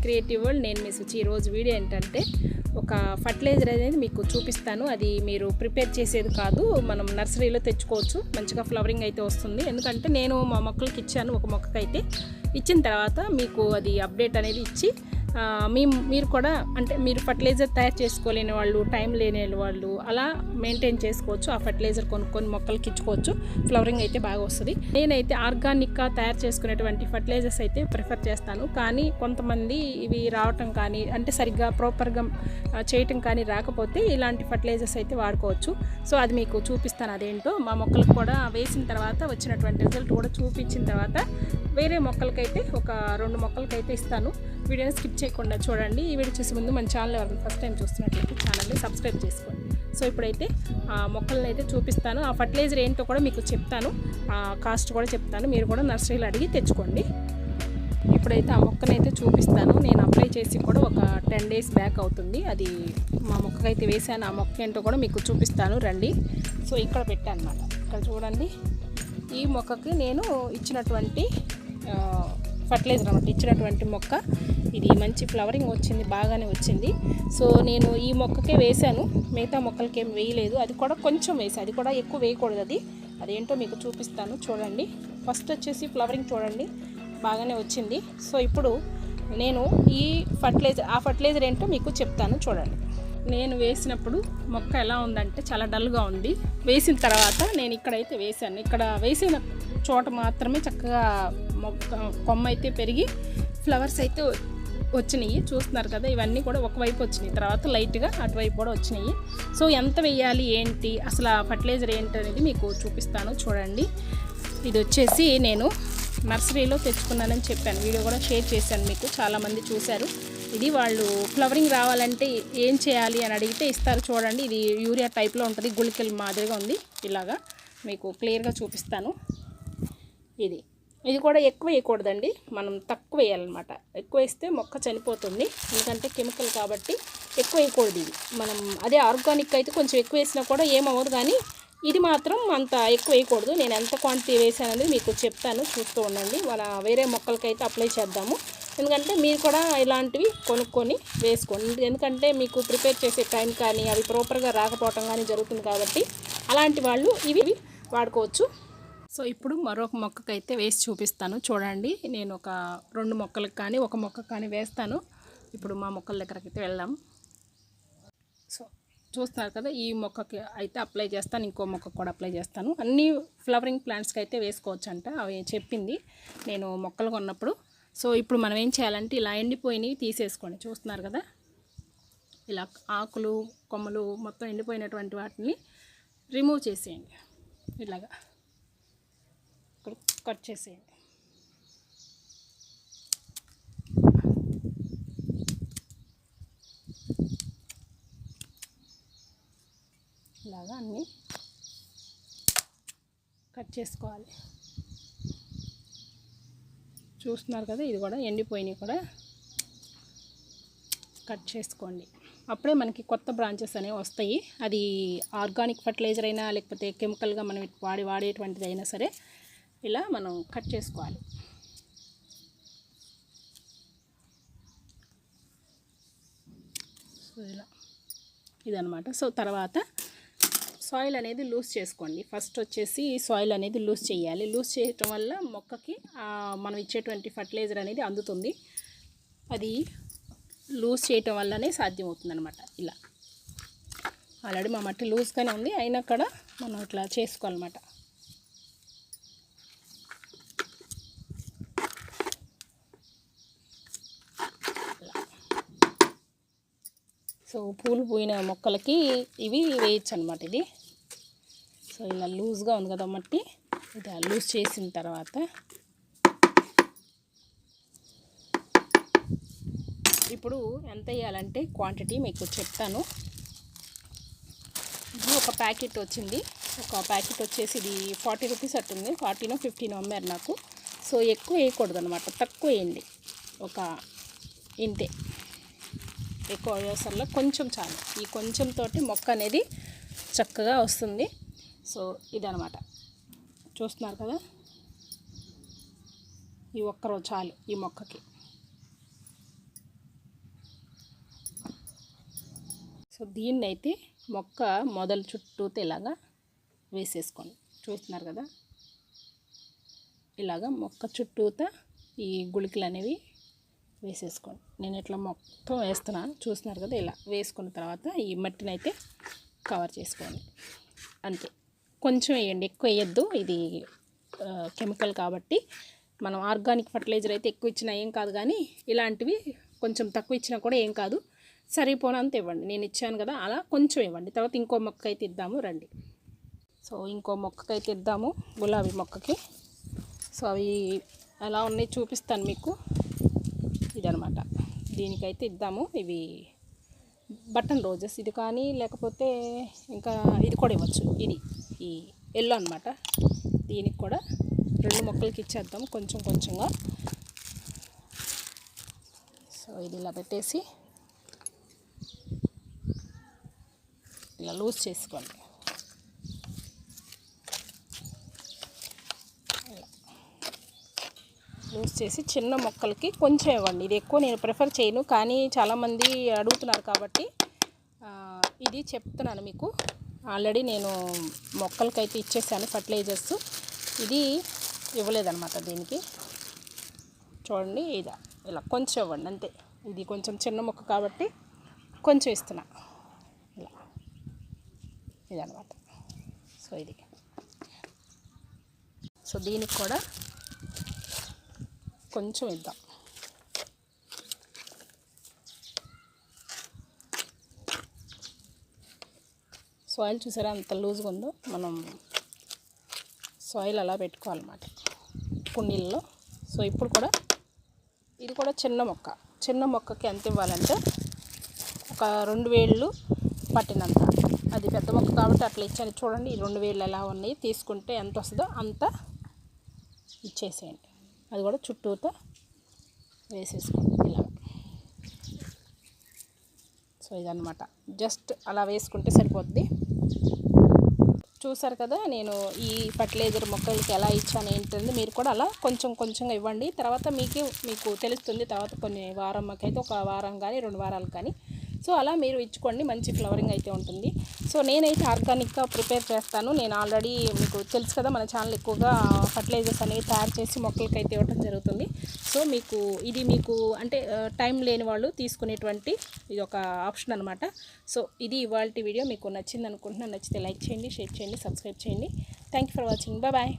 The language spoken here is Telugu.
Creative world. నేను మీ సుచి. ఈరోజు వీడియో ఏంటంటే ఒక ఫర్టిలైజర్ అనేది మీకు చూపిస్తాను. అది మీరు ప్రిపేర్ చేసేది కాదు మనం నర్సరీలో తెచ్చుకోవచ్చు. మంచిగా ఫ్లవరింగ్ అయితే వస్తుంది. ఎందుకంటే నేను మా మొక్కలకి ఇచ్చాను ఒక మొక్కకైతే. ఇచ్చిన తర్వాత మీకు అది అప్డేట్ అనేది ఇచ్చి మీ మీరు కూడా అంటే మీరు ఫర్టిలైజర్ తయారు చేసుకోలేని వాళ్ళు టైం లేని వాళ్ళు అలా మెయింటైన్ చేసుకోవచ్చు. ఆ ఫర్టిలైజర్ కొనుక్కొని మొక్కలకి ఇచ్చుకోవచ్చు. ఫ్లవరింగ్ అయితే బాగా వస్తుంది. నేనైతే ఆర్గానిక్గా తయారు చేసుకునేటువంటి ఫర్టిలైజర్స్ అయితే ప్రిఫర్ చేస్తాను. కానీ కొంతమంది ఇవి రావటం కానీ అంటే సరిగ్గా ప్రాపర్గా చేయటం కానీ రాకపోతే ఇలాంటి ఫర్టిలైజర్స్ అయితే వాడుకోవచ్చు. సో అది మీకు చూపిస్తాను అదేంటో. మా మొక్కలకు కూడా వేసిన తర్వాత వచ్చినటువంటి రిజల్ట్ కూడా చూపించిన తర్వాత వేరే మొక్కలకైతే ఒక రెండు మొక్కలకైతే ఇస్తాను. వీడియోని స్కిప్ చేయకుండా చూడండి. ఈ వీడియో చూసే ముందు మన ఛానల్ ఎవరైనా ఫస్ట్ టైం చూస్తున్నట్లయితే ఛానల్ని సబ్స్క్రైబ్ చేసుకోండి. సో ఇప్పుడైతే ఆ మొక్కలను అయితే చూపిస్తాను. ఆ ఫర్టిలైజర్ ఏంటో కూడా మీకు చెప్తాను. ఆ కాస్ట్ కూడా చెప్తాను. మీరు కూడా నర్సరీలో అడిగి తెచ్చుకోండి. ఇప్పుడైతే ఆ మొక్కనైతే చూపిస్తాను. నేను అప్లై చేసి కూడా ఒక టెన్ డేస్ బ్యాక్ అవుతుంది. అది మా మొక్కకైతే వేసాను. ఆ మొక్క ఏంటో కూడా మీకు చూపిస్తాను. రండి. సో ఇక్కడ పెట్టాను అనమాట ఇక్కడ చూడండి. ఈ మొక్కకి నేను ఇచ్చినటువంటి ఫర్టిలైజర్ అనమాట ఇచ్చినటువంటి మొక్క. ఇది మంచి ఫ్లవరింగ్ వచ్చింది బాగానే వచ్చింది. సో నేను ఈ మొక్కకే వేశాను. మిగతా మొక్కలకి ఏం వేయలేదు. అది కూడా కొంచెం వేసాను అది కూడా ఎక్కువ వేయకూడదు అది. అదేంటో మీకు చూపిస్తాను. చూడండి. ఫస్ట్ వచ్చేసి ఫ్లవరింగ్ చూడండి. బాగానే వచ్చింది. సో ఇప్పుడు నేను ఈ ఫర్టిలైజర్ ఆ ఫర్టిలైజర్ ఏంటో మీకు చెప్తాను. చూడండి. నేను వేసినప్పుడు మొక్క ఎలా ఉందంటే చాలా డల్గా ఉంది. వేసిన తర్వాత నేను ఇక్కడైతే వేసాను ఇక్కడ వేసిన చోట మాత్రమే చక్కగా కొమ్మ అయితే పెరిగి ఫ్లవర్స్ అయితే వచ్చినాయి. చూస్తున్నారు కదా ఇవన్నీ కూడా ఒకవైపు వచ్చినాయి. తర్వాత లైట్గా అటువైపు కూడా వచ్చినాయి. సో ఎంత వేయాలి ఏంటి అసలు ఆ ఫర్టిలైజర్ ఏంటి అనేది మీకు చూపిస్తాను చూడండి. ఇది వచ్చేసి నేను నర్సరీలో తెచ్చుకున్నానని చెప్పాను. వీడియో కూడా షేర్ చేశాను మీకు. చాలామంది చూశారు. ఇది వాళ్ళు ఫ్లవరింగ్ రావాలంటే ఏం చేయాలి అని అడిగితే ఇస్తారు చూడండి. ఇది యూరియా టైప్లో ఉంటుంది గుళికల మాదిరిగా ఉంది. ఇలాగా మీకు క్లియర్గా చూపిస్తాను. ఇది. ఇది కూడా ఎక్కువ వేయకూడదండి. మనం తక్కువ వేయాలన్నమాట. ఎక్కువ వేస్తే మొక్క చనిపోతుంది. ఎందుకంటే కెమికల్ కాబట్టి ఎక్కువ వేయకూడదు ఇది. మనం అదే ఆర్గానిక్ అయితే కొంచెం ఎక్కువ వేసినా కూడా ఏమవ్వదు కానీ ఇది మాత్రం అంత ఎక్కువ వేయకూడదు. నేను ఎంత క్వాంటిటీ వేసాననేది మీకు చెప్తాను. చూస్తూ ఉండండి. మన వేరే మొక్కలకైతే అప్లై చేద్దాము. ఎందుకంటే మీరు కూడా ఇలాంటివి కొనుక్కొని వేసుకోండి. ఎందుకంటే మీకు ప్రిపేర్ చేసే టైం కానీ అవి ప్రాపర్గా రాకపోవటం కానీ జరుగుతుంది కాబట్టి అలాంటి వాళ్ళు ఇవి వాడుకోవచ్చు. సో ఇప్పుడు మరొక మొక్కకైతే వేసి చూపిస్తాను. చూడండి నేను ఒక రెండు మొక్కలకు కానీ ఒక మొక్క కానీ వేస్తాను. ఇప్పుడు మా మొక్కల దగ్గరకి అయితే వెళ్దాం. సో చూస్తున్నారు కదా ఈ మొక్కకి అయితే అప్లై చేస్తాను ఇంకో మొక్కకు కూడా అప్లై చేస్తాను. అన్ని ఫ్లవరింగ్ ప్లాంట్స్కి అయితే వేసుకోవచ్చు అంట అవి చెప్పింది నేను మొక్కలు కొన్నప్పుడు. సో ఇప్పుడు మనం ఏం చేయాలంటే ఇలా ఎండిపోయినవి తీసేసుకోండి చూస్తున్నారు కదా ఇలా ఆకులు కొమ్మలు మొత్తం ఎండిపోయినటువంటి వాటిని రిమూవ్ చేసేయండి. ఇలాగా. కట్ చేసేయండి ఇలాగా అన్నీ కట్ చేసుకోవాలి. చూస్తున్నారు కదా ఇది కూడా ఎండిపోయినాయి కూడా. కట్ చేసుకోండి. అప్పుడే మనకి కొత్త బ్రాంచెస్ అనేవి వస్తాయి. అది ఆర్గానిక్ ఫర్టిలైజర్ అయినా లేకపోతే కెమికల్గా మనం వాడి వాడేటువంటిది అయినా సరే ఇలా మనం కట్ చేసుకోవాలి. సో ఇలా ఇదనమాట సో తర్వాత సాయిల్ అనేది లూజ్ చేసుకోండి. ఫస్ట్ వచ్చేసి సాయిల్ అనేది లూజ్ చేయాలి. లూజ్ చేయటం వల్ల మొక్కకి మనం ఇచ్చేటువంటి ఫర్టిలైజర్ అనేది అందుతుంది. అది లూజ్ చేయటం వల్లనే సాధ్యమవుతుంది అనమాట ఇలా. ఆల్రెడీ మా మట్టి లూజ్గానే ఉంది. అయినా కూడా మనం ఇట్లా చేసుకోవాలన్నమాట. సో పూలు పోయిన మొక్కలకి ఇవి వేయచ్చు అనమాట ఇది. సో ఇలా లూజ్గా ఉంది కదా మట్టి ఇది లూజ్ చేసిన తర్వాత ఇప్పుడు ఎంత వేయాలంటే క్వాంటిటీ మీకు చెప్తాను. ఇది ఒక ప్యాకెట్ వచ్చింది. ఒక ప్యాకెట్ వచ్చేసి ఇది ఫార్టీ రూపీస్ అట్టుంది. ఫార్టీనో ఫిఫ్టీనో అమ్మారు నాకు. సో ఎక్కువ వేయకూడదు అనమాట తక్కువ వేయండి. ఒక ఇంతే. ఎక్కువ అవసరంలో కొంచెం చాలు. ఈ కొంచెంతో మొక్క అనేది చక్కగా వస్తుంది. సో ఇదనమాట చూస్తున్నారు కదా? ఈ ఒక్కరోజు చాలు ఈ మొక్కకి. సో దీన్ని అయితే మొక్క మొదలు చుట్టూ ఇలాగా వేసేసుకోండి. చూస్తున్నారు కదా? ఇలాగా మొక్క చుట్టూత ఈ గుళికలు అనేవి వేసేసుకోండి. నేను ఇట్లా మొత్తం వేస్తున్నాను. చూస్తున్నారు కదా ఇలా వేసుకున్న తర్వాత ఈ మట్టిని అయితే కవర్ చేసుకోండి. అంతే. కొంచెం వేయండి. ఎక్కువ వేయద్దు. ఇది కెమికల్ కాబట్టి మనం ఆర్గానిక్ ఫర్టిలైజర్ అయితే ఎక్కువ ఇచ్చినా ఏం కాదు కానీ ఇలాంటివి కొంచెం తక్కువ ఇచ్చినా కూడా ఏం కాదు. సరిపోనంత ఇవ్వండి. నేను ఇచ్చాను కదా అలా కొంచెం ఇవ్వండి. తర్వాత ఇంకో మొక్క అయితే ఇద్దాము. రండి. సో ఇంకో మొక్కకైతే ఇద్దాము. గులాబీ మొక్కకి. సో అవి ఎలా ఉన్నాయి చూపిస్తాను మీకు. ఇదనమాట దీనికైతే ఇద్దాము. ఇవి బటన్ రోజెస్. ఇది కానీ లేకపోతే ఇంకా ఇది కూడా ఇవ్వచ్చు. ఇది ఈ ఎల్లో అనమాట. దీనికి కూడా రెండు మొక్కలకి ఇచ్చేద్దాం కొంచెం కొంచెంగా. సో ఇది ఇలా పెట్టేసి ఇలా లూజ్ చేసుకోండి. యూస్ చేసి చిన్న మొక్కలకి కొంచెం ఇవ్వండి. ఇది ఎక్కువ నేను ప్రిఫర్ చేయను కానీ చాలామంది అడుగుతున్నారు కాబట్టి ఇది చెప్తున్నాను మీకు. ఆల్రెడీ నేను మొక్కలకైతే ఇచ్చేసాను ఫర్టిలైజర్స్. ఇది ఇవ్వలేదన్నమాట దీనికి. చూడండి ఇదా ఇలా కొంచెం ఇవ్వండి అంతే. ఇది కొంచెం చిన్న మొక్క కాబట్టి కొంచెం ఇస్తున్నా. ఇలా. ఇదనమాట సో ఇది. సో దీనికి కూడా కొంచెం ఇద్దాం సాయిల్ చూసారా అంత లూజ్గా ఉందో? మనం సాయిల్ అలా పెట్టుకోవాలన్నమాట. కుండీల్లో. సో ఇప్పుడు కూడా ఇది కూడా చిన్న మొక్క. చిన్న మొక్కకి ఎంత ఇవ్వాలంటే ఒక రెండు వేళ్ళు పట్టినంత. అది పెద్ద మొక్క కాబట్టి అట్లా ఇచ్చాను. చూడండి ఈ రెండు వేళ్ళు ఎలా ఉన్నాయి? తీసుకుంటే ఎంత వస్తుందో అంత ఇచ్చేసేయండి. అది కూడా చుట్టూతో వేసేసుకోండి ఇలా. సో ఇదన్నమాట. జస్ట్ అలా వేసుకుంటే సరిపోద్ది. చూసారు కదా నేను ఈ ఫర్టిలైజర్ మొక్కలకి ఎలా ఇచ్చాను ఏంటంటే మీరు కూడా అలా కొంచెం కొంచెంగా ఇవ్వండి. తర్వాత మీకు మీకు తెలుస్తుంది తర్వాత కొన్ని వారం మాకైతే ఒక వారం కానీ రెండు వారాలు కానీ సో అలా మీరు ఇచ్చుకోండి మంచి ఫ్లవరింగ్ అయితే ఉంటుంది. సో నేనైతే ఆర్గానిక్గా ప్రిపేర్ చేస్తాను. నేను ఆల్రెడీ మీకు తెలుసు కదా మన ఛానల్ ఎక్కువగా ఫర్టిలైజర్స్ అనేవి తయారు చేసి మొక్కలకి అయితే ఇవ్వడం జరుగుతుంది. సో మీకు ఇది మీకు అంటే టైం లేని వాళ్ళు తీసుకునేటువంటి ఇది ఒక ఆప్షన్ అనమాట సో ఇది ఇవాళ వీడియో. మీకు నచ్చింది అనుకుంటున్నాను నచ్చితే లైక్ చేయండి షేర్ చేయండి సబ్స్క్రైబ్ చేయండి. Thank you for watching. Bye.